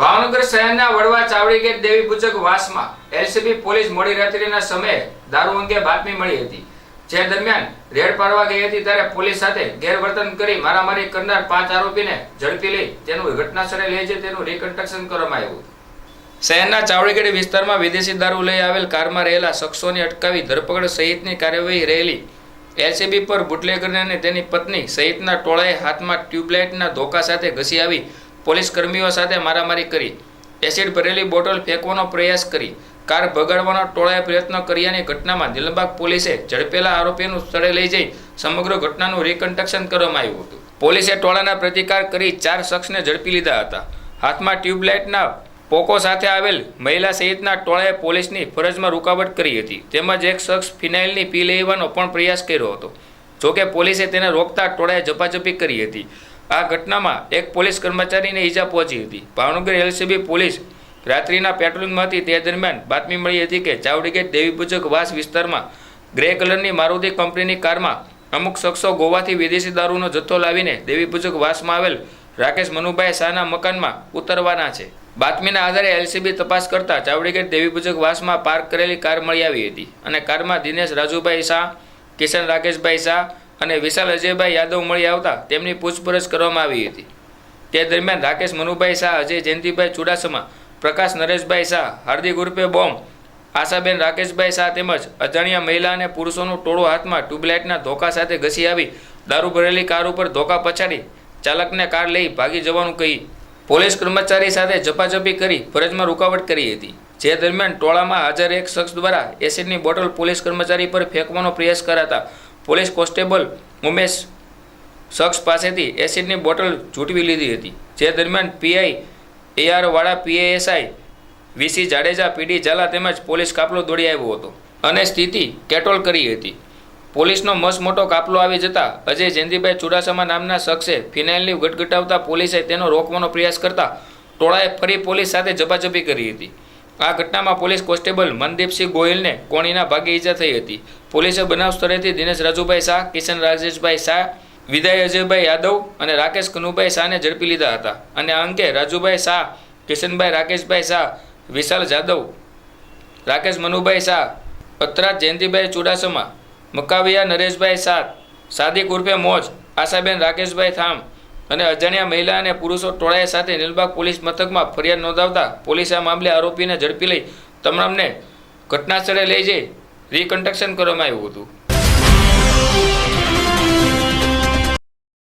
ભાવનગર શહેરના વડવા ચાવડી ગેટ દેવી પૂજક વાસમાં એલસીબી પોલીસ મોડી રાત્રિના સમયે દારૂ અંગે બાતમી મળી હતી. જે દરમિયાન રેડ પાડવા ગઈ હતી ત્યારે પોલીસ સાથે ગેરવર્તન કરી મારામારી કરનાર પાંચ આરોપીને ઝડપી લઈ તેનું ઘટનાસ્થળે લઈ જઈ તેનું રિકન્સ્ટ્રક્શન કરવામાં આવ્યું શહેરના ચાવડીગેટ વિસ્તારમાં વિદેશી દારૂ લઈ આવેલ કારમાં રહેલા શખ્સોની અટકાવી ધરપકડ સહિતની કાર્યવાહી રહેલી એલસીબી પર બુટલેગરને અને તેની પત્ની સહિતના ટોળાએ હાથમાં ટ્યુબલાઇટના ધોકા સાથે ઘસી આવી પોલીસ કર્મીઓ સાથે મારામારી કરી. એસિડ ભરેલી બોટલ ફેંકવાનો પ્રયાસ કરી. કાર ભગાડવાનો ટોળાએ પ્રયત્ન કર્યાની ઘટનામાં દિલબાગ પોલીસે ઝડપેલા આરોપીનું સ્થળે લઈ જઈ સમગ્ર ઘટનાનું રિકન્સ્ટ્રક્શન કરવામાં આવ્યું હતું. પોલીસે ટોળાના પ્રતિકાર કરી ચાર શખ્સને ઝડપી લીધા હતા. હાથમાં ટ્યુબલાઇટના પોકો સાથે આવેલ મહિલા સહિતના ટોળાએ પોલીસની ફરજમાં રૂકાવટ કરી હતી. તેમજ એક શખ્સ ફિનાઇલની પી લેવાનો પણ પ્રયાસ કર્યો હતો. જોકે પોલીસે તેને રોકતા ટોળાએ ઝપાઝપી કરી હતી. આ ઘટનામાં એક પોલીસ કર્મચારીને ઈજા પહોંચી હતી. ભાવનગર એલસીબી પોલીસ રાત્રિના પેટ્રોલિંગમાં તે દરમિયાન બાતમી મળી હતી કે ચાવડીગેટ દેવીપૂજક વાસ વિસ્તારમાં ગ્રે કલરની મારુતિ કંપનીની કારમાં અમુક શખ્સો ગોવાથી વિદેશી દારૂનો જથ્થો લાવીને દેવીપૂજક વાસમાં આવેલ રાકેશ મનુભાઈ શાહના મકાનમાં ઉતરવાના છે. બાતમીના આધારે એલસીબી તપાસ કરતા ચાવડીગેટ દેવીપૂજક વાસમાં પાર્ક કરેલી કાર મળી આવી હતી અને કારમાં દિનેશ રાજુભાઈ શાહ, કિશન રાકેશભાઈ શાહ અને વિશાલ અજયભાઈ યાદવ મળી આવતા તેમની પૂછપરછ કરવામાં આવી હતી. તે દરમિયાન રાકેશ મનુભાઈ શાહ, અજય જયંતિભાઈ ચુડાસમા, પ્રકાશ નરેશભાઈ શાહ, હાર્દિક ઉર્ફે બોમ્બ આશાબેન રાકેશભાઈ શાહ તેમજ અજાણ્યા મહિલા અને પુરુષોનું ટોળું હાથમાં ટ્યુબલાઇટના ધોકા સાથે ઘસી આવી દારૂ ભરેલી કાર ઉપર ધોકા પછાડી ચાલકને કાર લઈ ભાગી જવાનું કહી પોલીસ કર્મચારી સાથે ઝપાઝપી કરી ફરજમાં રૂકાવટ કરી હતી. જે દરમિયાન ટોળામાં હાજર એક શખ્સ દ્વારા એસિડની બોટલ પોલીસ કર્મચારી પર ફેંકવાનો પ્રયાસ કરાતા પોલીસ કોન્સ્ટેબલ ઉમેશ શખ્સ પાસેથી એસિડની બોટલ ઝૂંટવી લીધી હતી. જે દરમિયાન PI AR Vala PASI VC Jadeja PD Zala તેમજ પોલીસ કાફલો દોડી આવ્યો હતો અને સ્થિતિ કેટોલ કરી હતી. પોલીસનો મસમોટો મોટો કાફલો આવી જતા અજય જયંતિભાઈ ચુડાસમા નામના શખ્સે ફિનાઇલની ગટગટાવતા પોલીસે તેનો રોકવાનો પ્રયાસ કરતા ટોળાએ ફરી પોલીસ સાથે ઝપાઝપી કરી હતી. આ ઘટનામાં પોલીસ કોન્સ્ટેબલ મનદીપસિંહ ગોયલને કોણીના ભાગે ઈજા થઈ હતી. પોલીસે બનાવ સ્થળેથી દિનેશ રાજુભાઈ શાહ, કિશન રાજેશભાઈ શાહ, વિદાય અજયભાઈ યાદવ અને રાકેશ કનુભાઈ શાહને ઝડપી લીધા હતા. અને આ અંગે રાજુભાઈ શાહ, કિશનભાઈ રાકેશભાઈ શાહ, વિશાલ જાદવ, રાકેશ મનુભાઈ શાહ, પત્રાજ જયંતિભાઈ ચુડાસમા, મકાવિયા નરેશભાઈ શાહ, સાદિક ઉર્ફે મોજ, આશાબેન રાકેશભાઈ થામ અને અજાણ્યા મહિલા અને પુરુષો ટોળાએ સાથે નીલબાગ પોલીસ મથકમાં ફરિયાદ નોંધાવતા પોલીસે આ મામલે આરોપીને ઝડપી લઈ તમામને ઘટનાસ્થળે લઈ જઈ રિકન્સ્ટ્રક્શન કરવામાં આવ્યું હતું.